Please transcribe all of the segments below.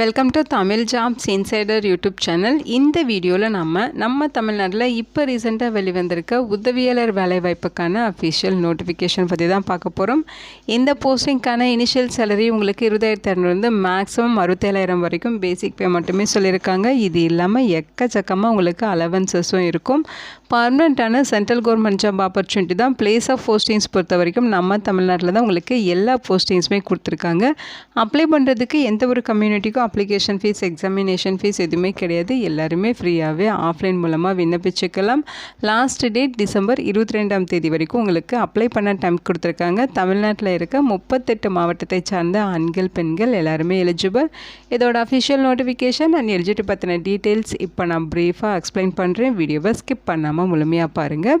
Welcome to Tamil jobs insider YouTube channel இந்த வீடியோவில் நம்ம நம்ம தமிழ்நாட்டில் இப்போ ரீசெண்டாக வெளிவந்திருக்க உதவியாளர் வேலைவாய்ப்புக்கான அஃபிஷியல் நோட்டிஃபிகேஷன் பற்றி தான் பார்க்க போகிறோம் இந்த போஸ்டிங்க்கான இனிஷியல் சேலரி உங்களுக்கு இருபதாயிரத்தி இரநூறுந்து மேக்ஸிமம் அறுபத்தேழாயிரம் வரைக்கும் பேசிக் பே மட்டுமே சொல்லியிருக்காங்க. இது இல்லாமல் எக்கச்சக்கமாக உங்களுக்கு அலவன்சஸும் இருக்கும். பர்மனெண்ட்டான சென்ட்ரல் கவர்மெண்ட் ஜாப் ஆப்பர்ச்சுனிட்டி தான் பிளேஸ் ஆஃப் போஸ்டிங்ஸ் பொறுத்த வரைக்கும் நம்ம தமிழ்நாட்டில் தான் உங்களுக்கு எல்லா போஸ்டிங்ஸுமே கொடுத்துருக்காங்க. அப்ளை பண்ணுறதுக்கு எந்த ஒரு கம்யூனிட்டிக்கும் அப்ளிகேஷன் ஃபீஸ் எக்ஸாமினேஷன் ஃபீஸ் எதுவுமே கிடையாது. எல்லாருமே ஃப்ரீயாகவே ஆஃப்லைன் மூலமாக விண்ணப்பிச்சுக்கலாம். லாஸ்ட் டேட் டிசம்பர் இருபத்தி ரெண்டாம் தேதி வரைக்கும் உங்களுக்கு அப்ளை பண்ண டைம் கொடுத்துருக்காங்க. தமிழ்நாட்டில் இருக்க முப்பத்தெட்டு மாவட்டத்தை சார்ந்த ஆண்கள் பெண்கள் எல்லாருமே எலிஜிபிள் இதோட அஃபிஷியல் நோட்டிஃபிகேஷன் அண்ட் எலிஜிபிலிட்டி பற்றின டீட்டெயில்ஸ் இப்போ நான் ப்ரீஃபாக எக்ஸ்பிளைன் பண்ணுறேன் வீடியோவை ஸ்கிப் பண்ணாமல் முழுமையாக பாருங்கள்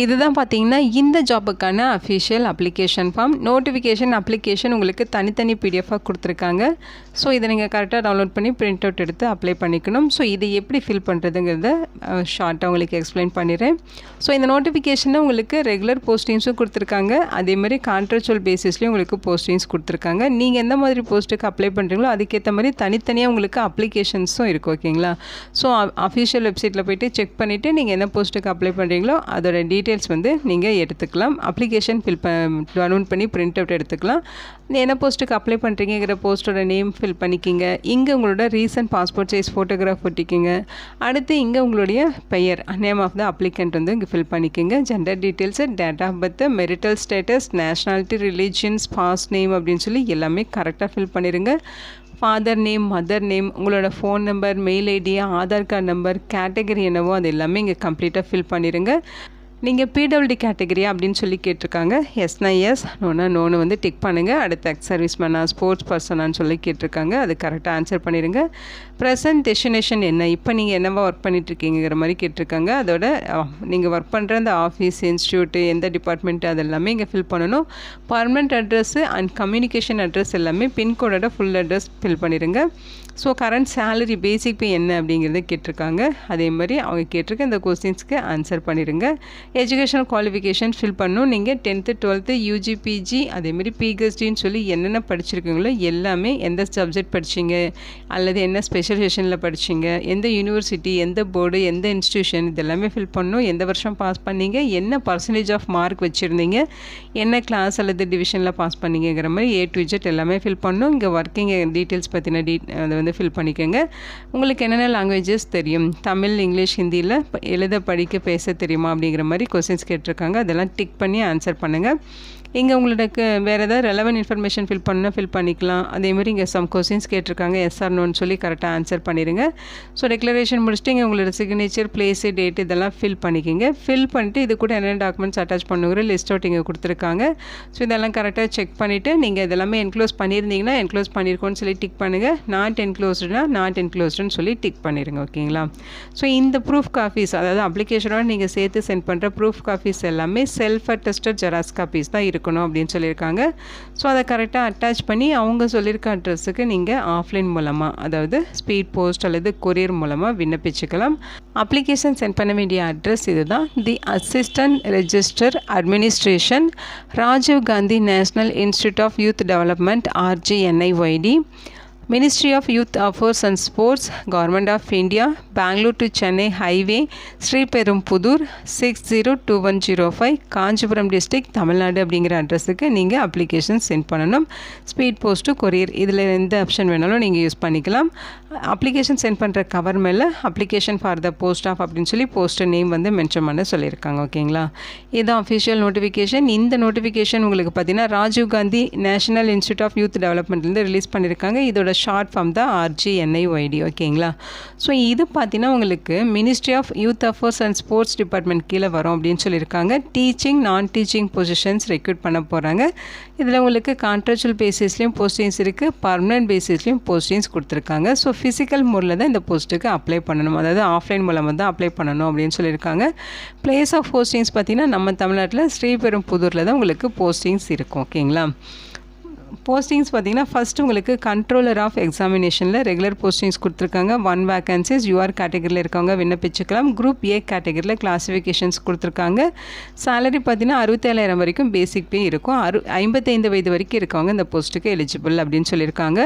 இதுதான் பார்த்தீங்கன்னா இந்த ஜாபுக்கான official application form notification application உங்களுக்கு தனித்தனி பிடிஎஃபாக கொடுத்துருக்காங்க. ஸோ இதை நீங்கள் கரெக்டாக டவுன்லோட் பண்ணி பிரிண்ட் அவுட் எடுத்து அப்ளை பண்ணிக்கணும். ஸோ இது எப்படி ஃபில் பண்ணுறதுங்கிறத ஷார்ட்டாக உங்களுக்கு எக்ஸ்பிளைன் பண்ணிடுறேன். ஸோ இந்த நோட்டிஃபிகேஷனில் உங்களுக்கு ரெகுலர் போஸ்டிங்ஸும் கொடுத்துருக்காங்க. அதேமாதிரி கான்ட்ராக்சுவல் பேசிஸ்லேயும் உங்களுக்கு போஸ்டிங்ஸ் கொடுத்துருக்காங்க. நீங்கள் எந்த மாதிரி போஸ்ட்டுக்கு அப்ளை பண்ணுறீங்களோ அதுக்கேற்ற மாதிரி தனித்தனியாக உங்களுக்கு அப்ளிகேஷன்ஸும் இருக்குது ஓகேங்களா ஸோ அஃபிஷியல் வெப்சைட்டில் போய்ட்டு செக் பண்ணிவிட்டு நீங்கள் என்ன போஸ்ட்டுக்கு அப்ளை பண்ணுறீங்களோ அதோட டீட்டெயில்ஸ் வந்து நீங்கள் எடுத்துக்கலாம். அப்ளிகேஷன் ஃபில் ப டவுன்லோட் பண்ணி பிரிண்ட் அவுட் எடுத்துக்கலாம். என்ன போஸ்ட்டுக்கு அப்ளை பண்ணுறீங்கிற போஸ்ட்டோட நேம் ஃபில் பண்ணிக்கிங்க. இங்கே உங்களோட ரீசன்ட் பாஸ்போர்ட் சைஸ் ஃபோட்டோகிராஃப் ஒட்டிக்கிங்க. அடுத்து இங்கே உங்களுடைய பெயர் நேம் ஆஃப் த அப்ளிகண்ட் வந்து இங்கே ஃபில் பண்ணிக்கோங்க. Gender details date of birth marital status nationality religions past name அப்படின்னு சொல்லி எல்லாமே கரெக்டாக ஃபில் பண்ணிடுங்க ஃபாதர் நேம் மதர் நேம் உங்களோட phone number mail ID Aadhaar card number category என்னவோ அது எல்லாமே இங்கே கம்ப்ளீட்டாக ஃபில் பண்ணிடுங்க நீங்கள் பிடபிள்யூடி கேட்டகரியா அப்படின்னு சொல்லி கேட்டிருக்காங்க. எஸ்னா எஸ் நோனா நோனு வந்து டிக் பண்ணுங்கள் அடுத்து எக்ஸ் சர்வீஸ் மேனா ஸ்போர்ட்ஸ் பர்சனான்னு சொல்லி கேட்டிருக்காங்க. அது கரெக்டாக ஆன்சர் பண்ணிடுங்க. ப்ரெசன்ட் டெஸ்டினேஷன் என்ன? இப்போ நீங்கள் என்னவா ஒர்க் பண்ணிட்டுருக்கீங்கிற மாதிரி கேட்டிருக்காங்க. அதோட நீங்கள் ஒர்க் பண்ணுற அந்த ஆஃபீஸ் இன்ஸ்டியூட்டு எந்த டிபார்ட்மெண்ட்டு அது எல்லாமே இங்கே ஃபில் பண்ணணும். Permanent address and communication address எல்லாமே பின்கோடோட ஃபுல் அட்ரஸ் ஃபில் பண்ணிடுங்க. So current salary basic pay என்ன அப்படிங்கிறத கேட்டிருக்காங்க. அதே மாதிரி அவங்க கேட்டிருக்க இந்த கொஸ்டின்ஸ்க்கு ஆன்சர் பண்ணிடுங்க. எஜுகேஷனல் குவாலிஃபிகேஷன் ஃபில் பண்ணணும். நீங்கள் டென்த்து டுவெல்த்து யூஜி பிஜி அதேமாரி பிஹெச்டின்னு சொல்லி என்னென்ன படிச்சிருக்கீங்களோ எல்லாமே எந்த சப்ஜெக்ட் படிச்சிங்க? அல்லது என்ன ஸ்பெஷலைசேஷனில் படிச்சிங்க? எந்த யூனிவர்சிட்டி எந்த போர்டு எந்த இன்ஸ்டியூஷன் இதெல்லாமே ஃபில் பண்ணணும். எந்த வருஷம் பாஸ் பண்ணீங்க? என்ன பர்சன்டேஜ் ஆஃப் மார்க் வச்சுருந்தீங்க? என்ன கிளாஸ் அல்லது டிவிஷனில் பாஸ் பண்ணீங்கிற மாதிரி ஏ டு ஜெட் எல்லாமே ஃபில் பண்ணணும். இங்கே ஒர்க்கிங் டீட்டெயில்ஸ் பற்றின டீ அதை வந்து ஃபில் பண்ணிக்கோங்க. உங்களுக்கு என்னென்ன லாங்குவேஜஸ் தெரியும்? தமிழ் இங்கிலீஷ் ஹிந்தியில் எழுத படிக்க பேச தெரியுமா அப்படிங்கிற மாதிரி கொஸ்டின்ஸ் கேட்டிருக்காங்க. அதெல்லாம் டிக் பண்ணி ஆன்சர் பண்ணுங்கள் இங்கே உங்களுக்கு வேறு ஏதாவது ரெலவெண்ட் இன்ஃபர்மேஷன் ஃபில் பண்ணால் ஃபில் பண்ணிக்கலாம். அதேமாதிரி இங்கே சம் கொஸ்டின்ஸ் கேட்டிருக்காங்க. எஸ்ஆர் நோன்னு சொல்லி கரெக்டாக ஆன்சர் பண்ணிடுங்க ஸோ டெக்ளரேஷன் முடிச்சுட்டு இங்கே உங்களோட சிக்னேச்சர் பிளேஸு டேட் இதெல்லாம் ஃபில் பண்ணிக்கிங்க. ஃபில் பண்ணிட்டு இது கூட என்னென்ன டாக்குமெண்ட்ஸ் அட்டாச் பண்ணுங்கிற லிஸ்ட் அவுட் இங்கே கொடுத்துருக்காங்க. ஸோ இதெல்லாம் கரெக்டாக செக் பண்ணிவிட்டு நீங்கள் இதெல்லாமே என்க்ளோஸ் பண்ணியிருந்தீங்கன்னா என்க்ளோஸ் பண்ணியிருக்கோன்னு சொல்லி டிக் பண்ணுங்கள் நாட் என்க்ளோஸ்டுனா நாட் என்க்ளோஸ்டுன்னு சொல்லி டிக் பண்ணிடுங்க ஓகேங்களா ஸோ இந்த ப்ரூஃப் காஃபீஸ் அதாவது அப்ளிகேஷனோட நீங்கள் சேர்த்து சென்ட் பண்ணுற ப்ரூஃப் காஃபீஸ் எல்லாமே செல்ஃப் அட்டஸ்டட் ஜெராக்ஸ் காப்பீஸ் தான் இருக்கணும் அப்படின்னு சொல்லியிருக்காங்க. ஸோ அதை கரெக்டாக அட்டாச் பண்ணி அவங்க சொல்லியிருக்க அட்ரஸுக்கு நீங்கள் ஆஃப்லைன் மூலமாக அதாவது ஸ்பீட் போஸ்ட் அல்லது கொரியர் மூலமாக விண்ணப்பிச்சுக்கலாம். அப்ளிகேஷன் சென்ட் பண்ண வேண்டிய அட்ரஸ் இதுதான். The assistant register administration Rajiv Gandhi national institute of youth development RGNIYD ministry of youth affairs and sports government of India Bangalore to Chennai highway Sriperumbudur six zero two one zero five Kanchipuram district Tamil Nadu அப்படிங்கிற அட்ரஸுக்கு நீங்கள் application send பண்ணணும். Speed post courier இதில் எந்த option வேணாலும் நீங்கள் use பண்ணிக்கலாம். Application send பண்ணுற கவர் மேலே application for the post of அப்படின்னு சொல்லி போஸ்டர் நேம் வந்து மென்ஷன் பண்ண சொல்லியிருக்காங்க ஓகேங்களா? இதுதான் அஃபிஷியல் நோட்டிஃபிகேஷன் இந்த நோட்டிஃபிகேஷன் உங்களுக்கு பார்த்தீங்கன்னா Rajiv Gandhi national institute of youth டெவலப்மெண்ட்லேருந்து release பண்ணியிருக்காங்க. இதோட ஷார்ட் ஃப்ரம் த ஆர்ஜிஎன்ஐஒய்டி ஓகேங்களா ஸோ இது பார்த்தீங்கன்னா உங்களுக்கு ministry of youth affairs and sports department கீழே வரும் அப்படின்னு சொல்லியிருக்காங்க. டீச்சிங் நான் டீச்சிங் பொசிஷன்ஸ் ரெக்ரூட் பண்ண போகிறாங்க இதில் உங்களுக்கு கான்ட்ராக்சுவல் பேசிஸ்லேயும் போஸ்டிங்ஸ் இருக்குது பர்மனன்ட் பேசிஸ்லேயும் போஸ்டிங்ஸ் கொடுத்துருக்காங்க. ஸோ ஃபிசிக்கல் முறையில் தான் இந்த போஸ்ட்டுக்கு அப்ளை பண்ணணும். அதாவது ஆஃப்லைன் மூலமாக தான் அப்ளை பண்ணணும் அப்படின்னு சொல்லியிருக்காங்க. பிளேஸ் ஆஃப் போஸ்டிங்ஸ் பார்த்திங்கன்னா நம்ம தமிழ்நாட்டில் ஸ்ரீபெரும்புதூரில் தான் உங்களுக்கு போஸ்டிங்ஸ் இருக்கும் ஓகேங்களா போஸ்டிங்ஸ் பார்த்தீங்கன்னா ஃபஸ்ட்டு உங்களுக்கு கண்ட்ரோலர் ஆஃப் எக்ஸாமினேஷனில் ரெகுலர் போஸ்டிங்ஸ் கொடுத்துருக்காங்க. ஒன் வேக்கன்சிஸ் யூஆர் கேட்டகரியில் இருக்கவங்க விண்ணப்பிச்சுக்கலாம். குரூப் ஏ கேட்டகரியில் கிளாஸிஃபிகேஷன்ஸ் கொடுத்துருக்காங்க. சேலரி பார்த்தீங்கன்னா அறுபத்தேழாயிரம் வரைக்கும் பேசிக் பே இருக்கும். அறு ஐம்பத்தைந்து வயது வரைக்கும் இருக்கவங்க இந்த போஸ்ட்டுக்கு எலிஜிபிள் அப்படின்னு சொல்லியிருக்காங்க.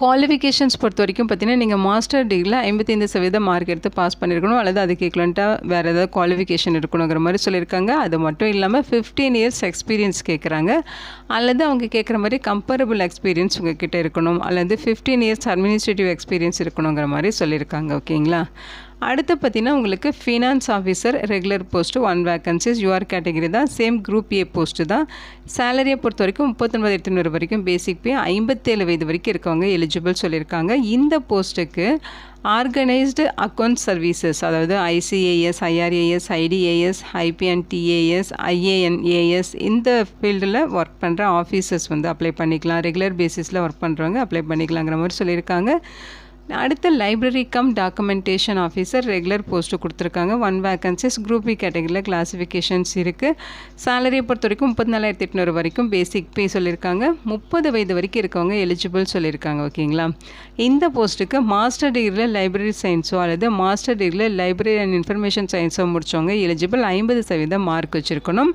குவாலிஃபிகேஷன்ஸ் பொறுத்த வரைக்கும் பார்த்தீங்கன்னா நீங்கள் மாஸ்டர் டிகிரியில் ஐம்பத்தைந்து சதவீதம் மார்க் எடுத்து பாஸ் பண்ணியிருக்கணும் அல்லது அதுக்கு ஈக்குவலண்ட்டாக வேறு ஏதாவது குவாலிஃபிகேஷன் இருக்கணுங்கிற மாதிரி சொல்லியிருக்காங்க. அது மட்டும் இல்லாமல் ஃபிஃப்டீன் இயர்ஸ் எக்ஸ்பீரியன்ஸ் கேட்குறாங்க. அல்லது அவங்க கேட்குற மாதிரி கம்பேரபிள் எக்ஸ்பீரியன்ஸ் உங்ககிட்ட இருக்கணும். அல்லது ஃபிஃப்டீன் இயர்ஸ் அட்மினிஸ்ட்ரேட்டிவ் எக்ஸ்பீரியன்ஸ் இருக்கணுங்கிற மாதிரி சொல்லியிருக்காங்க. ஓகேங்களா? அடுத்து பார்த்தீங்கன்னா உங்களுக்கு finance officer regular post one vacancies UR category தான். சேம் குரூப் ஏ போஸ்ட்டு தான். சேலரியை பொறுத்த வரைக்கும் முப்பத்தொன்பதாயிரத்தி ஐநூறு வரைக்கும் பேசிக் பே ஐம்பத்தேழு வயது வரைக்கும் இருக்கவங்க எலிஜிபிள் சொல்லியிருக்காங்க. இந்த போஸ்ட்டுக்கு ஆர்கனைஸ்டு அக்கௌண்ட் சர்வீசஸ் அதாவது ஐசிஏஎஸ் ஐஆர்ஏஎஸ் ஐடிஏஎஸ் ஐபிஎன் டிஏஎஸ் ஐஏஎன்ஏஎஸ் இந்த ஃபீல்டில் ஒர்க் பண்ணுற ஆஃபீஸர்ஸ் வந்து அப்ளை பண்ணிக்கலாம். ரெகுலர் பேசிஸில் ஒர்க் பண்ணுறவங்க அப்ளை பண்ணிக்கலாங்கிற மாதிரி சொல்லியிருக்காங்க. அடுத்த library cum documentation officer regular post கொடுத்துருக்காங்க. ஒன் வேக்கன்சிஸ் குரூப் பி கேட்டகரியில் கிளாஸிஃபிகேஷன்ஸ் இருக்குது சேலரியை பொறுத்த வரைக்கும் முப்பத்தி நாலாயிரத்தி எட்நூறு வரைக்கும் பேசிக் பே சொல்லியிருக்காங்க முப்பது வயது வரைக்கும் இருக்கவங்க எலிஜிபிள் சொல்லியிருக்காங்க ஓகேங்களா இந்த போஸ்ட்டுக்கு மாஸ்டர் டிகிரியில் லைப்ரரி சயின்ஸோ அல்லது மாஸ்டர் டிகிரியில் லைப்ரரி அண்ட் இன்ஃபர்மேஷன் சயின்ஸோ முடித்தவங்க எலிஜிபிள் ஐம்பது சதவீதம் மார்க் வச்சுருக்கணும்.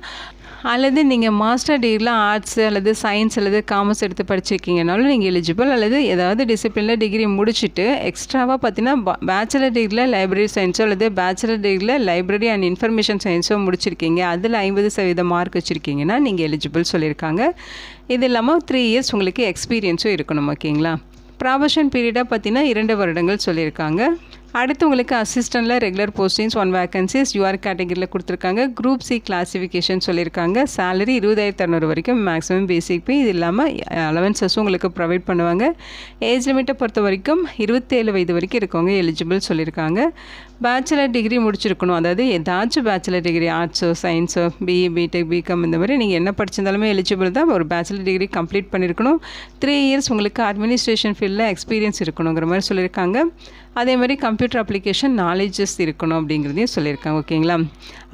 அல்லது நீங்கள் மாஸ்டர் டிகிரியில் ஆர்ட்ஸ் அல்லது சயின்ஸ் அல்லது காமர்ஸ் எடுத்து படிச்சிருக்கீங்கனாலும் நீங்கள் எலிஜிபிள் அல்லது ஏதாவது டிசிப்ளினில் டிகிரி முடிச்சுட்டு எக்ஸ்ட்ராவாக பார்த்தீங்கன்னா பேச்சுலர் டிகிரியில் லைப்ரரி சயின்ஸோ அல்லது பேச்சுலர் டிகிரியில் லைப்ரரி அண்ட் இன்ஃபர்மேஷன் சயின்ஸோ முடிச்சிருக்கீங்க. அதில் ஐம்பது சதவீத மார்க் வச்சுருக்கீங்கன்னா நீங்கள் எலிஜிபிள் சொல்லியிருக்காங்க. இது இல்லாமல் த்ரீ இயர்ஸ் உங்களுக்கு எக்ஸ்பீரியன்ஸும் இருக்கணும் ஓகேங்களா ப்ராபஷன் பீரியடாக பார்த்தீங்கன்னா இரண்டு வருடங்கள் சொல்லியிருக்காங்க. அடுத்து உங்களுக்கு அசிஸ்டண்ட்டில் regular postings one vacancies UR கேட்டகரியில் கொடுத்துருக்காங்க. குரூப் சி கிளாஸிஃபிகேஷன் சொல்லியிருக்காங்க. சேலரி இருபதாயிரத்து அறநூறு வரைக்கும் மேக்ஸிமம் பேசிக் பே இது இல்லாமல் அலவன்சஸும் உங்களுக்கு ப்ரொவைட் பண்ணுவாங்க. ஏஜ் லிமிட்டை பொறுத்த வரைக்கும் இருபத்தேழு வயது வரைக்கும் இருக்கவங்க எலிஜிபிள் சொல்லியிருக்காங்க. பேச்சுலர் டிகிரி முடிச்சிருக்கணும். அதாவது ஏதாச்சும் பேச்சுலர் டிகிரி ஆர்ட்ஸோ சயின்ஸோ பிஇ பிடெக் பிகாம் இந்த மாதிரி நீங்கள் என்ன படிச்சிருந்தாலுமே எலிஜிபிள் தான் ஒரு பேச்சுலர் டிகிரி கம்ப்ளீட் பண்ணியிருக்கணும். த்ரீ இயர்ஸ் உங்களுக்கு அட்மினிஸ்ட்ரேஷன் ஃபீல்டில் எக்ஸ்பீரியன்ஸ் இருக்கணுங்கிற மாதிரி சொல்லியிருக்காங்க. அதே மாதிரி கம்ப்யூட்டர் அப்ளிகேஷன் நாலேஜஸ் இருக்கணும் அப்படிங்கிறதையும் சொல்லியிருக்காங்க ஓகேங்களா?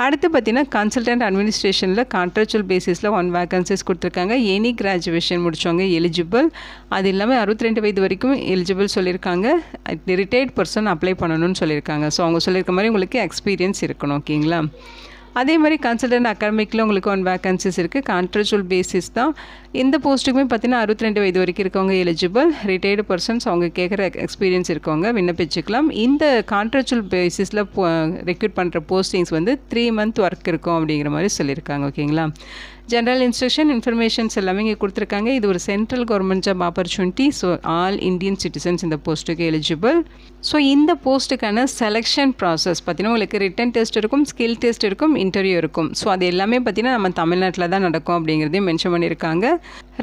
அடுத்து பார்த்தீங்கன்னா கன்சல்டன்ட் அட்மினிஸ்ட்ரேஷனில் கான்ட்ராக்சுவல் பேசிஸில் ஒன் வேகன்சிஸ் கொடுத்துருக்காங்க. எனி கிராஜுவேஷன் முடித்தவங்க எலிஜிபிள் அது இல்லாமல் அறுபத்தி ரெண்டு வயது வரைக்கும் எலிஜிபிள் சொல்லியிருக்காங்க. ரிட்டையர்ட் பர்சன் அப்ளை பண்ணணும்னு சொல்லியிருக்காங்க. ஸோ அவங்க சொல்லியிருக்க மாதிரி உங்களுக்கு எக்ஸ்பீரியன்ஸ் இருக்கணும் ஓகேங்களா? அதே மாதிரி கன்சல்டன்ட் அகாடமிக்கில் உங்களுக்கு ஒன் வேகன்சிஸ் இருக்குது கான்ட்ராக்சுவல் பேசிஸ் தான். இந்த போஸ்ட்டுக்குமே பார்த்தீங்கன்னா அறுபத்தி ரெண்டு வயது வரைக்கும் இருக்கவங்க எலிஜிபிள் ரிட்டையர்டு பர்சன்ஸ் அவங்க கேட்குற எக்ஸ்பீரியன்ஸ் இருக்கவங்க விண்ணப்பிச்சுக்கலாம். இந்த கான்ட்ரச்சுவல் பேசிஸில் ரெக்ரூட் பண்ணுற போஸ்டிங்ஸ் வந்து த்ரீ மந்த் ஒர்க் இருக்கும் அப்படிங்கிற மாதிரி சொல்லியிருக்காங்க ஓகேங்களா ஜென்ரல் இன்ஸ்ட்ரக்ஷன் இன்ஃபர்மேஷன்ஸ் எல்லாமே இங்கே கொடுத்துருக்காங்க. இது ஒரு central government job opportunity so all Indian citizens இந்த போஸ்ட்டுக்கு எலிஜிபிள் ஸோ இந்த போஸ்ட்டுக்கான செலெக்ஷன் ப்ராசஸ் பார்த்தீங்கன்னா உங்களுக்கு ரிட்டன் டெஸ்ட் இருக்கும் ஸ்கில் டெஸ்ட் இருக்கும் இன்டர்வியூ இருக்கும். ஸோ அது எல்லாமே பார்த்தீங்கன்னா நம்ம தமிழ்நாட்டில் தான் நடக்கும் அப்படிங்கிறதையும் மென்ஷன் பண்ணியிருக்காங்க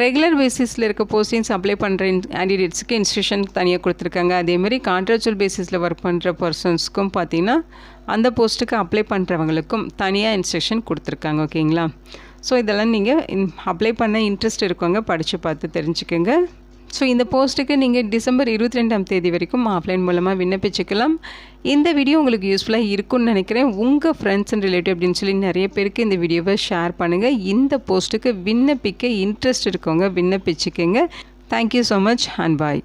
ரெகுலர் பேசிஸில் இருக்க போஸ்டிங்ஸ் அப்ளை பண்ணுற கேண்டிடேட்ஸுக்கு இன்ஸ்ட்ரக்ஷன் தனியாக கொடுத்துருக்காங்க. அதேமாதிரி கான்ட்ராக்சுவல் பேசிஸில் ஒர்க் பண்ணுற பர்சன்ஸ்க்கும் பார்த்தீங்கன்னா அந்த போஸ்ட்டுக்கு அப்ளை பண்ணுறவங்களுக்கும் தனியாக இன்ஸ்ட்ரக்ஷன் கொடுத்துருக்காங்க ஓகேங்களா ஸோ இதெல்லாம் நீங்கள் அப்ளை பண்ண இன்ட்ரெஸ்ட் இருக்கவங்க படித்து பார்த்து தெரிஞ்சுக்கோங்க. ஸோ இந்த போஸ்ட்டுக்கு நீங்கள் டிசம்பர் இருபத்தி ரெண்டாம் தேதி வரைக்கும் ஆஃப்லைன் மூலமாக விண்ணப்பிச்சுக்கலாம். இந்த வீடியோ உங்களுக்கு யூஸ்ஃபுல்லாக இருக்கும்னு நினைக்கிறேன். உங்கள் ஃப்ரெண்ட்ஸ் அண்ட் ரிலேட்டிவ் அப்படின்னு சொல்லி நிறைய பேருக்கு இந்த வீடியோவை ஷேர் பண்ணுங்கள் இந்த போஸ்ட்டுக்கு விண்ணப்பிக்க இன்ட்ரெஸ்ட் இருக்கவங்க விண்ணப்பிச்சுக்கோங்க. Thank you so much and bye